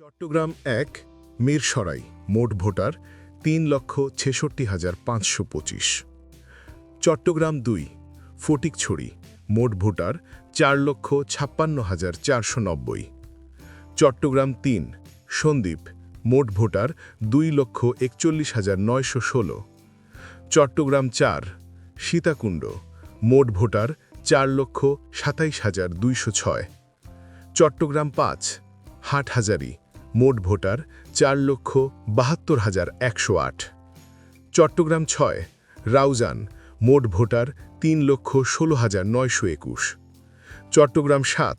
চট্টগ্রাম এক, মিরসরাই, মোট ভোটার তিন লক্ষ ছেষট্টি হাজার পাঁচশো পঁচিশ। চট্টগ্রাম দুই, ফটিকছড়ি, মোট ভোটার চার লক্ষ ছাপ্পান্ন হাজার চারশো নব্বই। চট্টগ্রাম তিন সন্দ্বীপ মোট ভোটার দুই লক্ষ একচল্লিশ হাজার নয়শো ষোলো। চট্টগ্রাম চার, সীতাকুণ্ড, মোট ভোটার চার লক্ষ সাতাইশ হাজার দুইশো ছয়। চট্টগ্রাম পাঁচ, হাটহাজারি মোট ভোটার চার লক্ষ বাহাত্তর হাজার একশো আট। চট্টগ্রাম ছয়, রাউজান, মোট ভোটার তিন লক্ষ ষোলো হাজার নয়শো একুশ। চট্টগ্রাম সাত,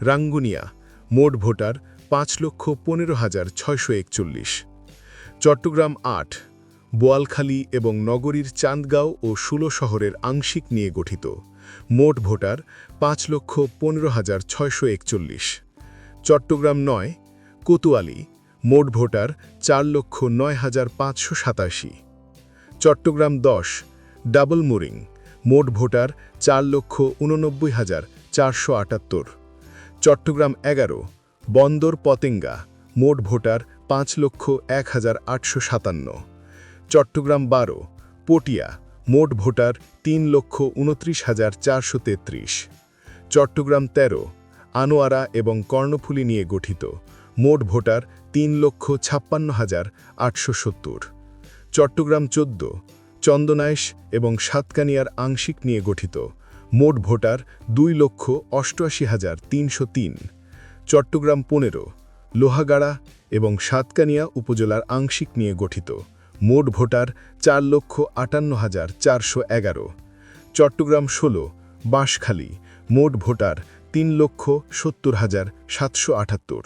রাঙ্গুনিয়া, মোট ভোটার পাঁচ লক্ষ পনেরো হাজার ছয়শো একচল্লিশ। চট্টগ্রাম আট, বোয়ালখালী এবং নগরীর চান্দগাঁও ও সুলো শহরের আংশিক নিয়ে গঠিত। মোট ভোটার পাঁচ লক্ষ পনেরো হাজার ছয়শো একচল্লিশ। চট্টগ্রাম নয় কোতোয়ালি, মোট ভোটার চার লক্ষ নয় হাজার পাঁচশো সাতাশি। চট্টগ্রাম দশ, ডাবল মুরিং, মোট ভোটার চার লক্ষ উননব্বই হাজার চারশো আটাত্তর। চট্টগ্রাম এগারো, বন্দর পতেঙ্গা, মোট ভোটার পাঁচ লক্ষ এক হাজার আটশো সাতান্ন। চট্টগ্রাম বারো, পটিয়া, মোট ভোটার তিন লক্ষ উনত্রিশ হাজার চারশো তেত্রিশ। চট্টগ্রাম তেরো, আনোয়ারা এবং কর্ণফুলী নিয়ে গঠিত। মোট ভোটার তিন লক্ষ ছাপ্পান্ন হাজার আটশো সত্তর। চট্টগ্রাম চোদ্দ চন্দনাইশ এবং সাতকানিয়ার আংশিক নিয়ে গঠিত। মোট ভোটার দুই লক্ষ অষ্টআশি হাজার তিনশো তিন। চট্টগ্রাম পনেরো, লোহাগাড়া এবং সাতকানিয়া উপজেলার আংশিক নিয়ে গঠিত। মোট ভোটার চার লক্ষ আটান্ন হাজার চারশো এগারো। চট্টগ্রাম ষোলো, বাঁশখালী। মোট ভোটার তিন লক্ষ সত্তর হাজার সাতশো আটাত্তর।